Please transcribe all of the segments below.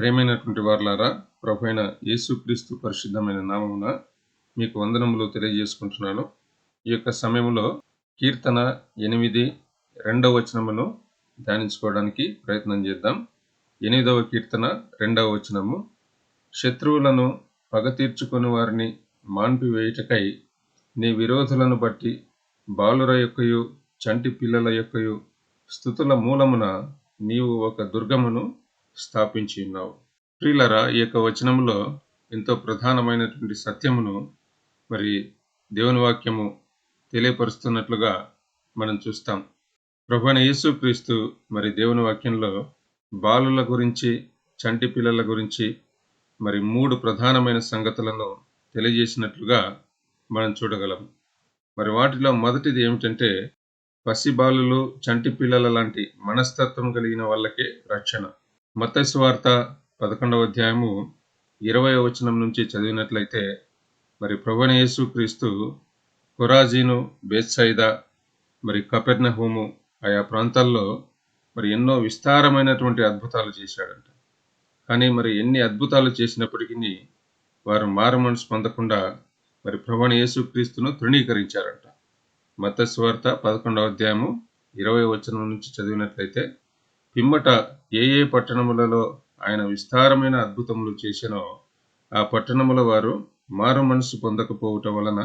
ప్రేమైనటువంటి వారులారా ప్రభు అయిన యేసుక్రీస్తు పరిశుద్ధమైన నామమున మీకు వందనములు తెలియజేసుకుంటున్నాను. ఈ యొక్క సమయంలో కీర్తన ఎనిమిది రెండవ వచనమును ధ్యానించుకోవడానికి ప్రయత్నం చేద్దాం. ఎనిమిదవ కీర్తన రెండవ వచనము. శత్రువులను పగ తీర్చుకుని వారిని మాన్పివేయుటకై నీ విరోధులను బట్టి బాలుర యొక్కయు చంటి పిల్లల యొక్కయు స్థుతుల మూలమున నీవు ఒక దుర్గమును స్థాపించి ఉన్నావు ప్రియులరా ఈ యొక్క వచనంలో ఎంతో ప్రధానమైనటువంటి సత్యమును మరి దేవుని వాక్యము తెలియపరుస్తున్నట్లుగా మనం చూస్తాం. ప్రభుణ యేసుక్రీస్తు మరి దేవుని వాక్యంలో బాలుల గురించి చంటి పిల్లల గురించి మరి మూడు ప్రధానమైన సంగతులను తెలియజేసినట్లుగా మనం చూడగలం. మరి వాటిలో మొదటిది ఏమిటంటే పసిబాలులు చంటి పిల్లల లాంటి మనస్తత్వం కలిగిన వాళ్ళకే రక్షణ. మత్తయి వార్త పదకొండవ అధ్యాయము ఇరవై వచనం నుంచి చదివినట్లయితే మరి ప్రభుని యేసుక్రీస్తు కొరాజీను బేత్సైదా మరి కపెర్నహూము ఆయా ప్రాంతాల్లో మరి ఎన్నో విస్తారమైనటువంటి అద్భుతాలు చేశాడంట. కానీ మరి ఎన్ని అద్భుతాలు చేసినప్పటికీ వారు మారుమనసు పొందకుండా మరి ప్రభుని యేసుక్రీస్తును తృణీకరించారంట. మతస్వార్త పదకొండవ అధ్యాయము ఇరవై వచనం నుంచి చదివినట్లయితే పిమ్మట ఏ ఏ పట్టణములలో ఆయన విస్తారమైన అద్భుతములు చేసినో ఆ పట్టణముల వారు మారు మనసు పొందకపోవట వలన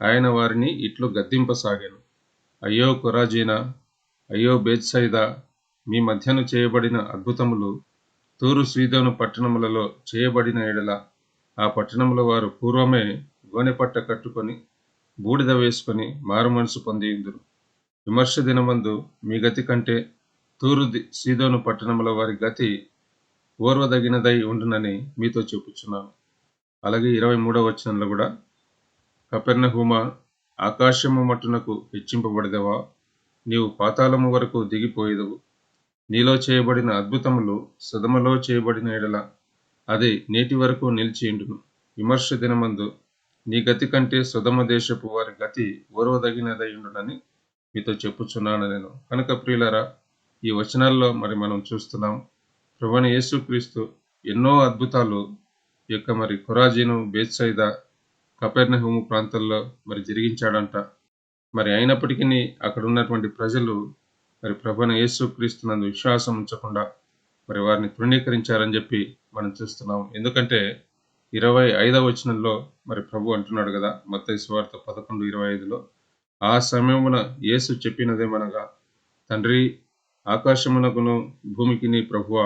ఆయన వారిని ఇట్లు గద్దింపసాగాను. అయ్యో కొరాజీనా అయ్యో బేత్సైదా మీ మధ్యను చేయబడిన అద్భుతములు తూరు శ్రీదోను పట్టణములలో చేయబడిన ఎడల ఆ పట్టణముల వారు పూర్వమే గోనెపట్ట కట్టుకొని బూడిద వేసుకొని మారు మనసు పొందిందురు విమర్శ దినమందు మీ గతి కంటే తూరు సీదోను పట్టణముల వారి గతి ఓర్వదగినదై ఉండునని మీతో చెప్పుచున్నాను అలాగే ఇరవై మూడవ వచనంలో కూడా కపెర్ణహూమ ఆకాశము మట్టునకు హెచ్చింపబడదవా? నీవు పాతాళము వరకు దిగిపోయేదవు. నీలో చేయబడిన అద్భుతములు సదమలో చేయబడిన ఎడల అది నేటి వరకు నిలిచియుండును విమర్శ దినమందు నీ గతి కంటే సుధమ దేశపు వారి గతి ఓర్వదగినదై ఉండునని మీతో చెప్పుచున్నాను నేను. కనుక ప్రియులరా ఈ వచనాల్లో మరి మనం చూస్తున్నాం ప్రభుని యేసుక్రీస్తు ఎన్నో అద్భుతాలు ఈ యొక్క మరి కొరాజీను బేత్సైద కపెర్నహూము ప్రాంతాల్లో మరి జరిగించాడంట. మరి అయినప్పటికీ అక్కడ ఉన్నటువంటి ప్రజలు మరి ప్రభుని యేసుక్రీస్తునందు విశ్వాసం ఉంచకుండా మరి వారిని తృణీకరించారని చెప్పి మనం చూస్తున్నాం. ఎందుకంటే ఇరవై ఐదవ వచనంలో మరి ప్రభు అంటున్నాడు కదా మత్తయి వార్త పదకొండు ఇరవై ఐదులో ఆ సమయమున యేసు చెప్పినదేమనగా తండ్రి ఆకాశమునకును భూమికి నీ ప్రభువ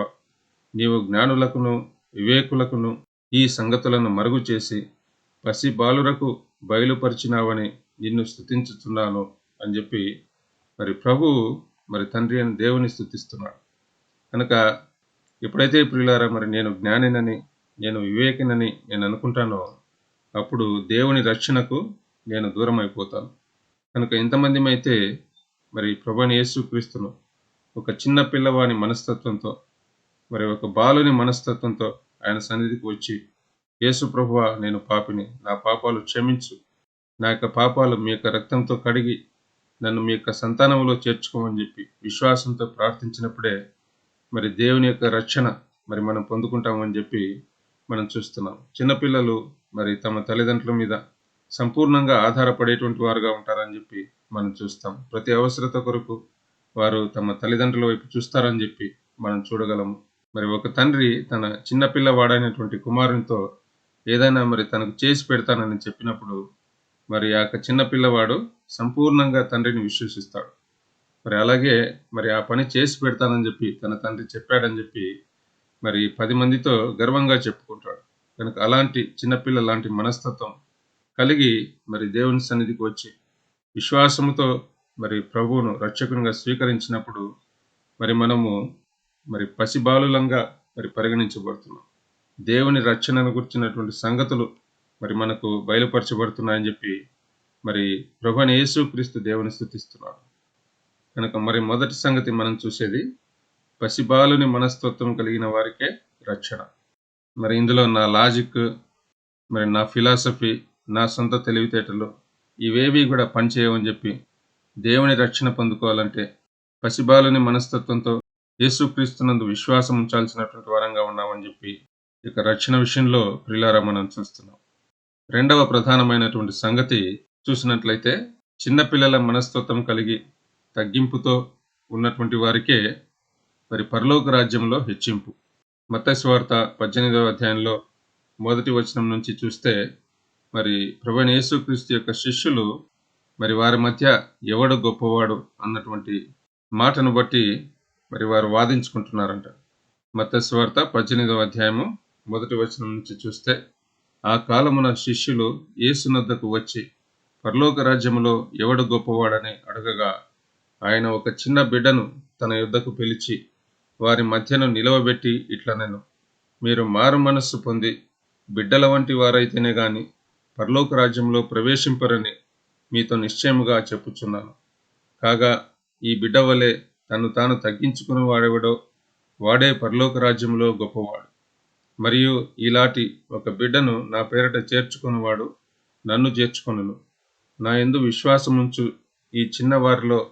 నీవు జ్ఞానులకును వివేకులకును ఈ సంగతులను మరుగు చేసి పసి బాలురకు బయలుపరిచినావని నిన్ను స్థుతించుతున్నాను అని చెప్పి మరి ప్రభు మరి తండ్రి అని దేవుని స్థుతిస్తున్నాడు కనుక ఎప్పుడైతే ప్రియులారా మరి నేను జ్ఞానినని నేను వివేకినని నేను అనుకుంటానో అప్పుడు దేవుని రక్షణకు నేను దూరం అయిపోతాను కనుక ఎంతమంది అయితే మరి ప్రభుని యేసుక్రీస్తును ఒక చిన్న పిల్లవాని మనస్తత్వంతో మరి ఒక బాలుని మనస్తత్వంతో ఆయన సన్నిధికి వచ్చి యేసు ప్రభువ నేను పాపిని నా పాపాలు క్షమించు. నా యొక్క పాపాలు మీ యొక్క రక్తంతో కడిగి నన్ను మీ యొక్క సంతానంలో చేర్చుకోమని చెప్పి విశ్వాసంతో ప్రార్థించినప్పుడే మరి దేవుని యొక్క రక్షణ మరి మనం పొందుకుంటామని చెప్పి మనం చూస్తున్నాం. చిన్నపిల్లలు మరి తమ తల్లిదండ్రుల మీద సంపూర్ణంగా ఆధారపడేటువంటి వారుగా ఉంటారని చెప్పి మనం చూస్తాం. ప్రతి అవసరత కొరకు వారు తమ తల్లిదండ్రుల వైపు చూస్తారని చెప్పి మనం చూడగలము. మరి ఒక తండ్రి తన చిన్న పిల్లవాడైనటువంటి కుమారునితో ఏదైనా మరి తనకు చేసి పెడతానని చెప్పినప్పుడు మరి ఆ చిన్న పిల్లవాడు సంపూర్ణంగా తండ్రిని విశ్వసిస్తాడు. మరి అలాగే మరి ఆ పని చేసి పెడతానని చెప్పి తన తండ్రి చెప్పాడని చెప్పి మరి పది మందితో గర్వంగా చెప్పుకుంటాడు. కనుక అలాంటి చిన్నపిల్ల లాంటి మనస్తత్వం కలిగి మరి దేవుని సన్నిధికి వచ్చి విశ్వాసముతో మరి ప్రభువును రక్షకునిగా స్వీకరించినప్పుడు మరి మనము మరి పసిబాలులంగా మరి పరిగణించబడుతున్నాం. దేవుని రక్షణను గురించినటువంటి సంగతులు మరి మనకు బయలుపరచబడుతున్నాయని చెప్పి మరి ప్రభుని యేసు క్రీస్తు దేవుని స్థుతిస్తున్నాడు. కనుక మరి మొదటి సంగతి మనం చూసేది పసిబాలుని మనస్తత్వం కలిగిన వారికే రక్షణ. మరి ఇందులో నా లాజిక్ మరి నా ఫిలాసఫీ నా సొంత తెలివితేటలు ఇవేవి కూడా పనిచేయవని చెప్పి దేవుని రక్షణ పొందుకోవాలంటే పసిబాలని మనస్తత్వంతో యేసుక్రీస్తునందు విశ్వాసం ఉంచాల్సినటువంటి వరంగా ఉన్నామని చెప్పి ఇక రక్షణ విషయంలో ప్రిలారా మనం చూస్తున్నాం. రెండవ ప్రధానమైనటువంటి సంగతి చూసినట్లయితే చిన్నపిల్లల మనస్తత్వం కలిగి తగ్గింపుతో ఉన్నటువంటి వారికే మరి పరలోక రాజ్యంలో హెచ్చింపు. మత్తస్వార్త పద్దెనిమిదవ అధ్యాయంలో మొదటి వచనం నుంచి చూస్తే మరి ప్రభుణ యేసుక్రీస్తు యొక్క శిష్యులు మరి వారి మధ్య ఎవడు గొప్పవాడు అన్నటువంటి మాటను బట్టి మరి వారు వాదించుకుంటున్నారంట. మత్తస్వార్త పద్దెనిమిదవ అధ్యాయము మొదటి వచనం నుంచి చూస్తే ఆ కాలమున శిష్యులు ఏసునద్దకు వచ్చి పరలోక రాజ్యములో ఎవడు గొప్పవాడని అడగగా ఆయన ఒక చిన్న బిడ్డను తన యుద్ధకు పిలిచి వారి మధ్యను నిలవబెట్టి ఇట్లనెను. మీరు మారు మనస్సు పొంది బిడ్డల వంటి వారైతేనే గాని పరలోక రాజ్యంలో ప్రవేశింపరని మీతో నిశ్చయముగా చెప్పుచున్నాను. కాగా ఈ బిడ్డ వలె తను తాను తగ్గించుకుని వాడెవడో వాడే పరలోక రాజ్యంలో గొప్పవాడు. మరియు ఇలాంటి ఒక బిడ్డను నా పేరట చేర్చుకునివాడు నన్ను చేర్చుకొనును. నా ఎందు విశ్వాసముంచు ఈ చిన్నవారిలో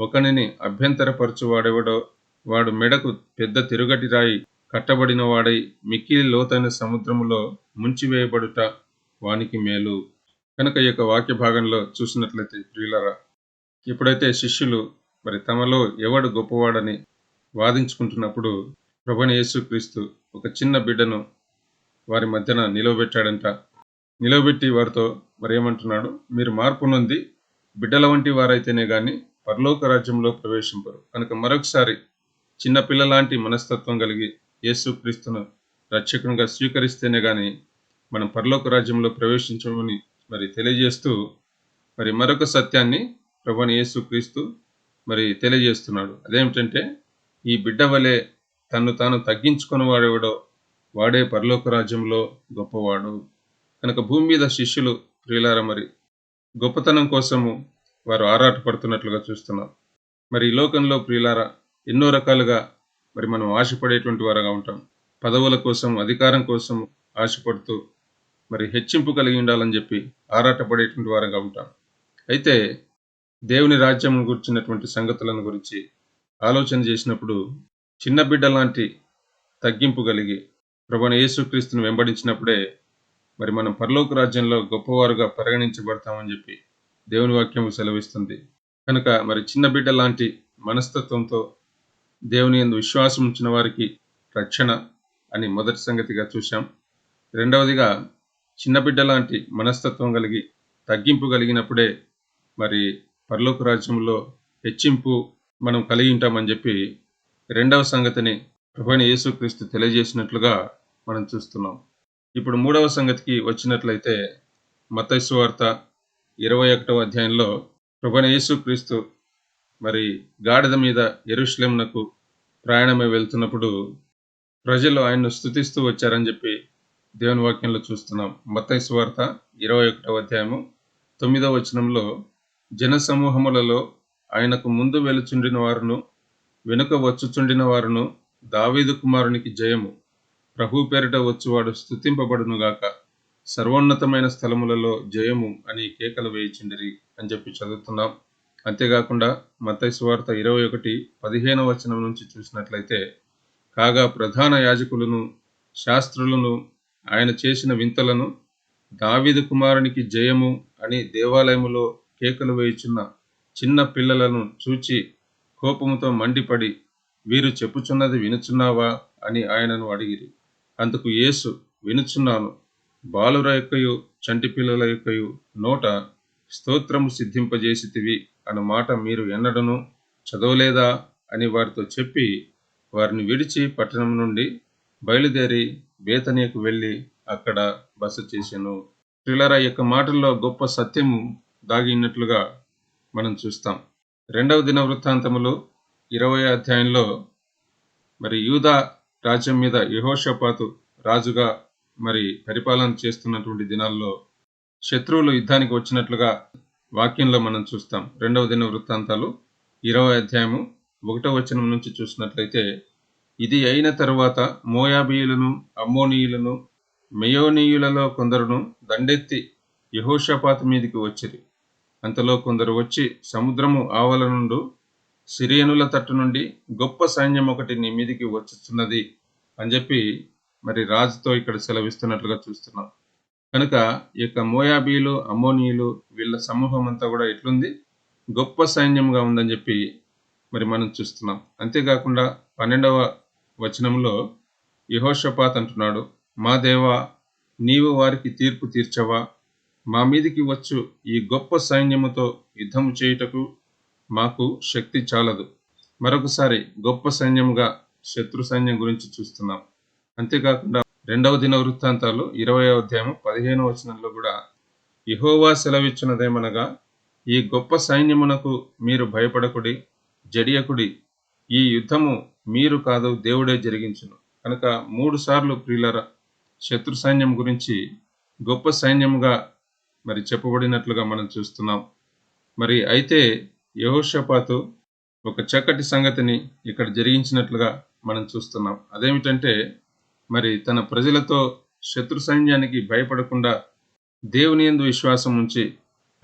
ఒకనిని అభ్యంతరపరచు వాడెవడో వాడు మెడకు పెద్ద తిరుగటి రాయి కట్టబడిన వాడై మిక్కిలి లోతైన సముద్రములో ముంచివేయబడుట వానికి మేలు. కనుక ఈ యొక్క వాక్య భాగంలో చూసినట్లయితే ప్రియులరా ఎప్పుడైతే శిష్యులు మరి తమలో ఎవడు గొప్పవాడని వాదించుకుంటున్నప్పుడు ప్రభుని యేసుక్రీస్తు ఒక చిన్న బిడ్డను వారి మధ్యన నిలవబెట్టాడంట. నిలవబెట్టి వారితో మరి ఏమంటున్నాడు? మీరు మార్పు నొంది బిడ్డల వంటి వారైతేనే కానీ పరలోక రాజ్యంలో ప్రవేశింపరు. కనుక మరొకసారి చిన్నపిల్ల లాంటి మనస్తత్వం కలిగి యేసుక్రీస్తును రక్షకునిగా స్వీకరిస్తేనే కానీ మనం పరలోక రాజ్యంలో ప్రవేశించమని మరి తెలియజేస్తూ మరి మరొక సత్యాన్ని ప్రభుని యేసుక్రీస్తు మరి తెలియజేస్తున్నాడు. అదేమిటంటే ఈ బిడ్డ వలె తను తాను తగ్గించుకుని వాడేవాడో వాడే పరలోక రాజ్యంలో గొప్పవాడు. కనుక భూమి మీద శిష్యులు ప్రియులార మరి గొప్పతనం కోసము వారు ఆరాటపడుతున్నట్లుగా చూస్తున్నాం. మరి ఈ లోకంలో ప్రియులార ఎన్నో రకాలుగా మరి మనం ఆశపడేటువంటి వారుగా ఉంటాం. పదవుల కోసం అధికారం కోసం ఆశపడుతూ మరి హెచ్చింపు కలిగి ఉండాలని చెప్పి ఆరాటపడేటువంటి వారంగా ఉంటాం. అయితే దేవుని రాజ్యం గురించినటువంటి సంగతులను గురించి ఆలోచన చేసినప్పుడు చిన్న బిడ్డ లాంటి తగ్గింపు కలిగి ప్రభుని యేసుక్రీస్తుని వెంబడించినప్పుడే మరి మనం పరలోక రాజ్యంలో గొప్పవారుగా పరిగణించబడతామని చెప్పి దేవుని వాక్యం సెలవిస్తుంది. కనుక మరి చిన్న బిడ్డ లాంటి మనస్తత్వంతో దేవుని ఎందు విశ్వాసం ఉంచిన వారికి రక్షణ అని మొదటి సంగతిగా చూశాం. రెండవదిగా చిన్న బిడ్డ లాంటి మనస్తత్వం కలిగి తగ్గింపు కలిగినప్పుడే మరి పరలోక రాజ్యంలో హెచ్చింపు మనం కలిగి ఉంటామని చెప్పి రెండవ సంగతిని ప్రభుని యేసుక్రీస్తు తెలియజేసినట్లుగా మనం చూస్తున్నాం. ఇప్పుడు మూడవ సంగతికి వచ్చినట్లయితే మతైసు వార్త ఇరవై ఒకటవ అధ్యాయంలో ప్రభుని యేసుక్రీస్తు మరి గాడిద మీద ఎరుశ్లేంనకు ప్రయాణమై వెళ్తున్నప్పుడు ప్రజలు ఆయన్ను స్థుతిస్తూ వచ్చారని చెప్పి దేవుని వాక్యంలో చూస్తున్నాం. మత్తైసు వార్త ఇరవై ఒకటవ అధ్యాయము తొమ్మిదవ వచనంలో జన సమూహములలో ఆయనకు ముందు వెలుచుండిన వారును వెనుక వచ్చుచుండిన వారును దావీదు కుమారునికి జయము. ప్రభు పేరిట వచ్చువాడు స్థుతింపబడునుగాక సర్వోన్నతమైన స్థలములలో జయము అని కేకలు వేయిచుండిరి అని చెప్పి చదువుతున్నాం. అంతేకాకుండా మత్తయి వార్త ఇరవై ఒకటి పదిహేను వచనం నుంచి చూసినట్లయితే కాగా ప్రధాన యాజకులను శాస్త్రులను ఆయన చేసిన వింతలను దావీదు కుమారునికి జయము అని దేవాలయములో కేకలు వేయుచున్న చిన్న పిల్లలను చూచి కోపముతో మండిపడి వీరు చెప్పుచున్నది వినుచున్నావా? అని ఆయనను అడిగిరి. అందుకు యేసు వినుచున్నాను. బాలుర యొక్కయు చంటి పిల్లల యొక్కయు నోట స్తోత్రము సిద్ధింపజేసితివి అన్న మాట మీరు ఎన్నడను చదవలేదా? అని వారితో చెప్పి వారిని విడిచి పట్టణం నుండి బయలుదేరి బేతనీయకు వెళ్ళి అక్కడ బస చేశాను. పిల్లల యొక్క మాటల్లో గొప్ప సత్యము దాగినట్లుగా మనం చూస్తాం. రెండవ దిన వృత్తాంతములు ఇరవై అధ్యాయంలో మరి యూదా రాజ్యం మీద యహోషపాతు రాజుగా మరి పరిపాలన చేస్తున్నటువంటి దినాల్లో శత్రువులు యుద్ధానికి వచ్చినట్లుగా వాక్యంలో మనం చూస్తాం. రెండవ దిన వృత్తాంతాలు ఇరవై అధ్యాయము ఒకటో వచనం నుంచి చూసినట్లయితే ఇది అయిన తరువాత మోయాబీయులను అమ్మోనీయులను మెయోనీయులలో కొందరును దండెత్తి యహోషపాతు మీదికి వచ్చిరి. అంతలో కొందరు వచ్చి సముద్రము ఆవల నుండు సిరియనుల తట్టు నుండి గొప్ప సైన్యం ఒకటి నీ మీదికి వచ్చుచున్నది అని చెప్పి మరి రాజుతో ఇక్కడ సెలవిస్తున్నట్లుగా చూస్తున్నాం. కనుక ఈ యొక్క మోయాబీలు అమ్మోనీయులు వీళ్ళ సమూహం అంతా కూడా ఎట్లుంది? గొప్ప సైన్యంగా ఉందని చెప్పి మరి మనం చూస్తున్నాం. అంతేకాకుండా పన్నెండవ వచనంలో యహోషపాత్ అంటున్నాడు మా దేవా నీవు వారికి తీర్పు తీర్చవా? మా మీదికి వచ్చు ఈ గొప్ప సైన్యముతో యుద్ధం చేయుటకు మాకు శక్తి చాలదు. మరొకసారి గొప్ప సైన్యముగా శత్రు సైన్యం గురించి చూస్తున్నాం. అంతేకాకుండా రెండవ దిన వృత్తాంతాలు ఇరవై అధ్యాయం పదిహేను వచనంలో కూడా ఇహోవా సెలవిచ్చినదేమనగా ఈ గొప్ప సైన్యమునకు మీరు భయపడకుడి జడియకుడి ఈ యుద్ధము మీరు కాదు దేవుడే జరిగించును. కనుక మూడు సార్లు ప్రియులర శత్రు సైన్యం గురించి గొప్ప సైన్యంగా మరి చెప్పబడినట్లుగా మనం చూస్తున్నాం. మరి అయితే యహోషపాతు ఒక చక్కటి సంగతిని ఇక్కడ జరిగించినట్లుగా మనం చూస్తున్నాం. అదేమిటంటే మరి తన ప్రజలతో శత్రు సైన్యానికి భయపడకుండా దేవుని యందు విశ్వాసం ఉంచి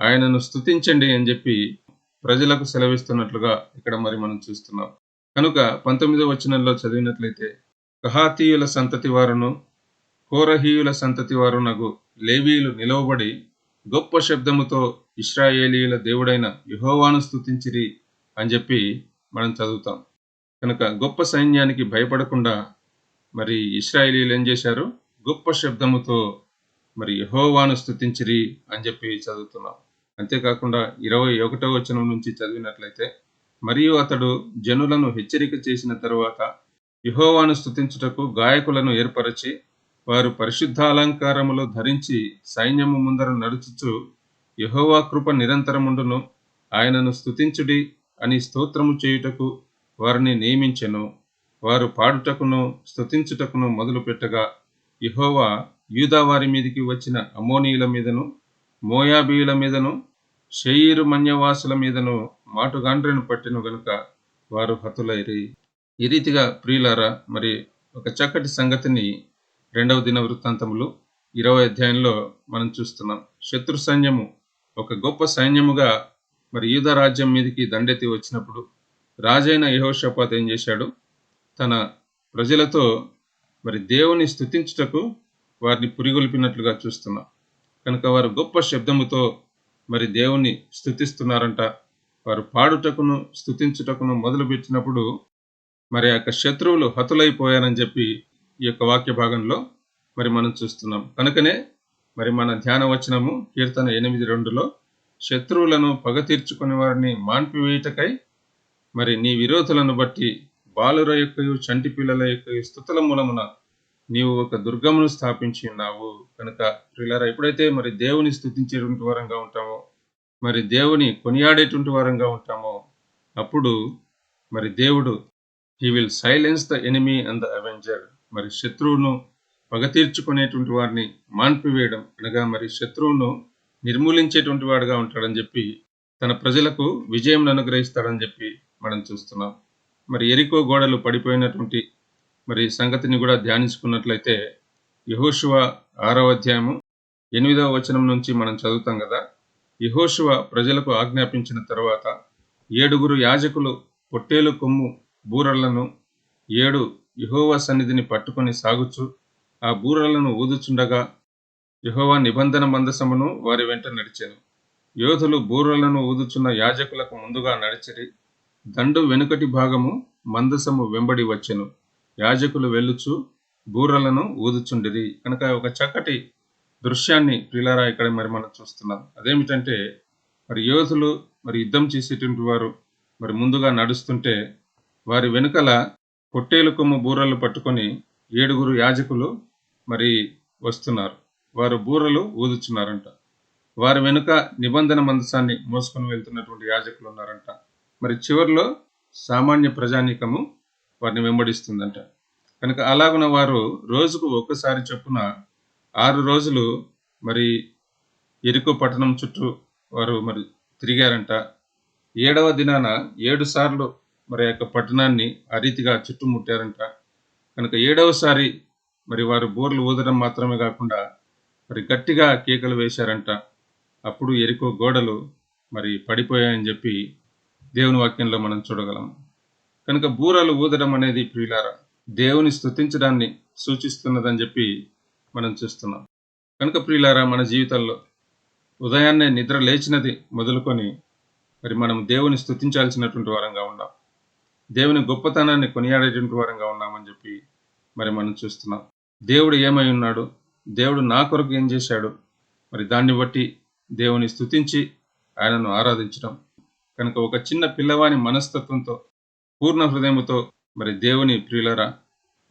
ఆయనను స్తుతించండి అని చెప్పి ప్రజలకు సెలవిస్తున్నట్లుగా ఇక్కడ మరి మనం చూస్తున్నాం. కనుక పంతొమ్మిదవ వచనంలో చదివినట్లయితే కహాతీయుల సంతతి వారును కోరహీయుల సంతతి వారునగు లేవీయులు నిలవబడి గొప్ప శబ్దముతో ఇస్రాయేలీయుల దేవుడైన యుహోవాను స్థుతించిరి అని చెప్పి మనం చదువుతాం. కనుక గొప్ప సైన్యానికి భయపడకుండా మరి ఇస్రాయేలీలు ఏం చేశారు? గొప్ప శబ్దముతో మరి యహోవాను స్తుతించిరి అని చెప్పి చదువుతున్నాం. అంతేకాకుండా ఇరవై ఒకటో వచనం నుంచి చదివినట్లయితే మరియు అతడు జనులను హెచ్చరిక చేసిన తరువాత యహోవాను స్తుతించుటకు గాయకులను ఏర్పరచి వారు పరిశుద్ధాలంకారములు ధరించి సైన్యము ముందర నడుచుచు యహోవా కృప నిరంతరముండును ఆయనను స్థుతించుడి అని స్తోత్రము చేయుటకు వారిని నియమించెను. వారు పాడుటకును స్తుతించుటకును మొదలు పెట్టగా యహోవా యూదా వారి మీదికి వచ్చిన అమోనీయుల మీదను మోయాబీయుల మీదను షెయీరు మన్యవాసుల మీదను మాటుగాండ్రను పట్టిన గనుక వారు హతులైరి. ఈ రీతిగా ప్రియులారా మరి ఒక చక్కటి సంగతిని రెండవ దిన వృత్తాంతములు ఇరవై అధ్యాయంలో మనం చూస్తున్నాం. శత్రు సైన్యము ఒక గొప్ప సైన్యముగా మరి యూధ రాజ్యం మీదకి దండెత్తి వచ్చినప్పుడు రాజైన యహోషపాత్ ఏం చేశాడు? తన ప్రజలతో మరి దేవుని స్థుతించుటకు వారిని పురిగొల్పినట్లుగా చూస్తున్నాం. కనుక వారు గొప్ప శబ్దముతో మరి దేవుణ్ణి స్థుతిస్తున్నారంట వారు పాడుటకును స్థుతించుటకును మొదలుపెట్టినప్పుడు మరి యొక్క శత్రువులు హతులైపోయారని చెప్పి ఈ యొక్క వాక్య భాగంలో మరి మనం చూస్తున్నాం. కనుకనే మరి మన ధ్యాన వచనము కీర్తన ఎనిమిది రెండులో శత్రువులను పగ తీర్చుకుని వారిని మాన్పివేయుటకై మరి నీ విరోధులను బట్టి బాలుర యొక్కయు చంటి పిల్లల యొక్క స్థుతుల మూలమున నీవు ఒక దుర్గమును స్థాపించి ఉన్నావు. కనుక పిల్లరా ఎప్పుడైతే మరి దేవుని స్థుతించేటువంటి వారంగా ఉంటామో మరి దేవుని కొనియాడేటువంటి వారంగా ఉంటామో అప్పుడు మరి దేవుడు he will silence the enemy and the avenger మరి శత్రువును పగ తీర్చుకునేటువంటి వారిని మాన్పివేయడం. అనగా మరి శత్రువును నిర్మూలించేటువంటి వాడుగా ఉంటాడని చెప్పి తన ప్రజలకు విజయం అనుగ్రహిస్తాడని చెప్పి మనం చూస్తున్నాం. మరి ఎరికో గోడలు పడిపోయినటువంటి మరి సంగతిని కూడా ధ్యానించుకున్నట్లయితే యహోశివ ఆరవ అధ్యాయము ఎనిమిదవ వచనం నుంచి మనం చదువుతాం కదా? యహోశువ ప్రజలకు ఆజ్ఞాపించిన తర్వాత ఏడుగురు యాజకులు పొట్టేలు కొమ్ము బూరలను ఏడు యహోవా సన్నిధిని పట్టుకొని సాగుచు ఆ బూరలను ఊదుచుండగా యహోవా నిబంధన మందసమును వారి వెంట నడిచెను. యోధులు బూరలను ఊదుచున్న యాజకులకు ముందుగా నడిచిరి. దండు వెనుకటి భాగము మందసము వెంబడి వచ్చెను. యాజకులు వెళ్ళుచు బూరలను ఊదుచుండిరి. కనుక ఒక చక్కటి దృశ్యాన్ని ప్రిలారా ఇక్కడ మరి మనం చూస్తున్నాం. అదేమిటంటే మరి యోధులు మరి యుద్ధం చేసేటువంటి వారు మరి ముందుగా నడుస్తుంటే వారి వెనుకల పొట్టేలు కొమ్మ బూరలు పట్టుకొని ఏడుగురు యాజకులు మరి వస్తున్నారు. వారు బూరలు ఊదుచున్నారంట. వారి వెనుక నిబంధన మందసాన్ని మోసుకొని వెళ్తున్నటువంటి యాజకులు ఉన్నారంట. మరి చివరిలో సామాన్య ప్రజానీకము వారిని వెంబడిస్తుందంట. కనుక అలాగున వారు రోజుకు ఒక్కసారి చొప్పున ఆరు రోజులు మరి ఎరుకు పట్టణం చుట్టూ వారు మరి తిరిగారంట. ఏడవ దినాన ఏడు సార్లు మరి యొక్క పట్టణాన్ని ఆ రీతిగా చుట్టుముట్టారంట. కనుక ఏడవసారి మరి వారు బోర్లు ఊదడం మాత్రమే కాకుండా మరి గట్టిగా కేకలు వేశారంట. అప్పుడు ఎరుకో గోడలు మరి పడిపోయాయని చెప్పి దేవుని వాక్యంలో మనం చూడగలం. కనుక బూరలు ఊదడం అనేది ప్రియులారా దేవుని స్థుతించడాన్ని సూచిస్తున్నదని చెప్పి మనం చూస్తున్నాం. కనుక ప్రియులారా మన జీవితాల్లో ఉదయాన్నే నిద్ర లేచినది మొదలుకొని మరి మనం దేవుని స్థుతించాల్సినటువంటి వారంగా ఉన్నాం. దేవుని గొప్పతనాన్ని కొనియాడేటువంటి వారంగా ఉన్నామని చెప్పి మరి మనం చూస్తున్నాం. దేవుడు ఏమై ఉన్నాడు? దేవుడు నా కొరకు ఏం చేశాడు? మరి దాన్ని బట్టి దేవుని స్థుతించి ఆయనను ఆరాధించడం. కనుక ఒక చిన్న పిల్లవాని మనస్తత్వంతో పూర్ణ హృదయముతో మరి దేవుని ప్రియులరా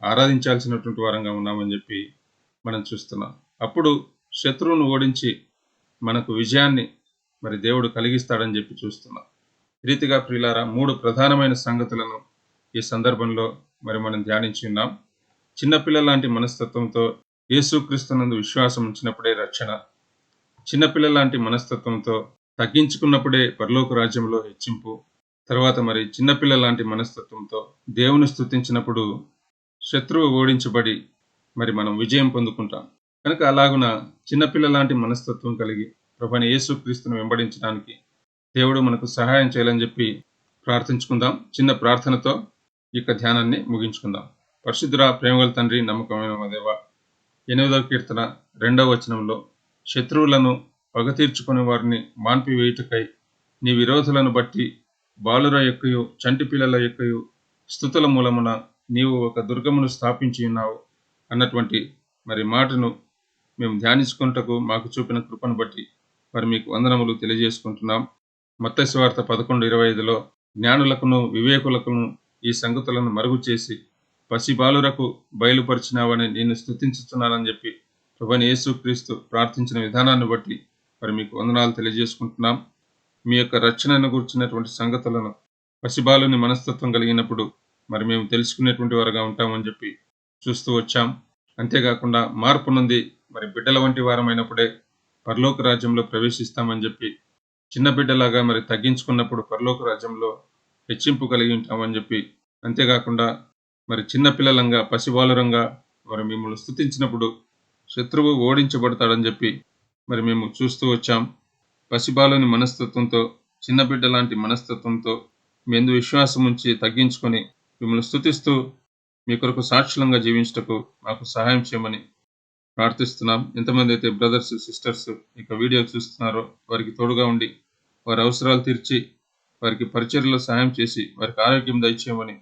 ఆరాధించాల్సినటువంటి వారంగా ఉన్నామని చెప్పి మనం చూస్తున్నాం. అప్పుడు శత్రువును ఓడించి మనకు విజయాన్ని మరి దేవుడు కలిగిస్తాడని చెప్పి చూస్తున్నాం. రీతిగా ప్రియులారా మూడు ప్రధానమైన సంగతులను ఈ సందర్భంలో మరి మనం ధ్యానించి ఉన్నాం. చిన్నపిల్లల లాంటి మనస్తత్వంతో యేసుక్రీస్తునందు విశ్వాసం ఉంచినప్పుడే రక్షణ. చిన్నపిల్లల లాంటి మనస్తత్వంతో తగ్గించుకున్నప్పుడే పరలోక రాజ్యంలో హెచ్చింపు. తర్వాత మరి చిన్నపిల్లల లాంటి మనస్తత్వంతో దేవుని స్థుతించినప్పుడు శత్రువు ఓడించబడి మరి మనం విజయం పొందుకుంటాం. కనుక అలాగున చిన్నపిల్ల లాంటి మనస్తత్వం కలిగి ప్రభుని యేసుక్రీస్తును వెంబడించడానికి దేవుడు మనకు సహాయం చేయాలని చెప్పి ప్రార్థించుకుందాం. చిన్న ప్రార్థనతో ఈ యొక్క ధ్యానాన్ని ముగించుకుందాం. పరిశుద్ధుర ప్రేమగల తండ్రి నమ్మకమైన దేవ ఎనిమిదవ కీర్తన రెండవ వచనంలో శత్రువులను పగ తీర్చుకునే వారిని మాన్పివేయుటకై నీ విరోధులను బట్టి బాలుర యొక్కయు చంటి పిల్లల యొక్కయు స్థుతుల మూలమున నీవు ఒక దుర్గమును స్థాపించి ఉన్నావు. అన్నటువంటి మరి మాటను మేము ధ్యానించుకుంటకు మాకు చూపిన కృపను బట్టి మరి మీకు వందనములు తెలియజేసుకుంటున్నాం. మత్తయి పదకొండు ఇరవై ఐదులో జ్ఞానులకును వివేకులకును ఈ సంగతులను మరుగు చేసి పసిబాలురకు బయలుపరిచినావని నేను స్థుతించుతున్నానని చెప్పి ప్రభుని యేసుక్రీస్తు ప్రార్థించిన విధానాన్ని బట్టి మరి మీకు వందనాలు తెలియజేసుకుంటున్నాం. మీ యొక్క రక్షణను గురించినటువంటి సంగతులను పసిబాలుని మనస్తత్వం కలిగినప్పుడు మరి మేము తెలుసుకునేటువంటి వారుగా ఉంటామని చెప్పి చూస్తూ వచ్చాం. అంతేకాకుండా మార్పు నుండి మరి బిడ్డల వంటి వారమైనప్పుడే పరలోక రాజ్యంలో ప్రవేశిస్తామని చెప్పి చిన్న బిడ్డలాగా మరి తగ్గించుకున్నప్పుడు పరలోక రాజ్యంలో హెచ్చింపు కలిగి ఉంటామని చెప్పి అంతేకాకుండా మరి చిన్న పిల్లలంగా పసిబాలురంగా మరి మిమ్మల్ని స్థుతించినప్పుడు శత్రువు ఓడించబడతాడని చెప్పి మరి మేము చూస్తూ వచ్చాం. పసిబాలుని మనస్తత్వంతో చిన్న బిడ్డ లాంటి మనస్తత్వంతో మీ ఎందు విశ్వాసం ఉంచి తగ్గించుకొని మిమ్మల్ని స్థుతిస్తూ మీ కొరకు సాక్షులంగా జీవించటకు మాకు సహాయం చేయమని ప్రార్థిస్తున్నాం. ఎంతమంది అయితే బ్రదర్స్ సిస్టర్స్ ఇక వీడియో చూస్తున్నారో వారికి తోడుగా ఉండి వారి అవసరాలు తీర్చి వారికి పరిచర్లో సహాయం చేసి వారికి ఆరోగ్యం దయచేయమని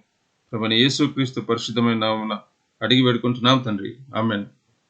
ప్రభుని యేసుక్రీస్తు పరిశుద్ధమైన నామమున అడిగి వేడుకుంటున్నాం తండ్రి. ఆమెన్.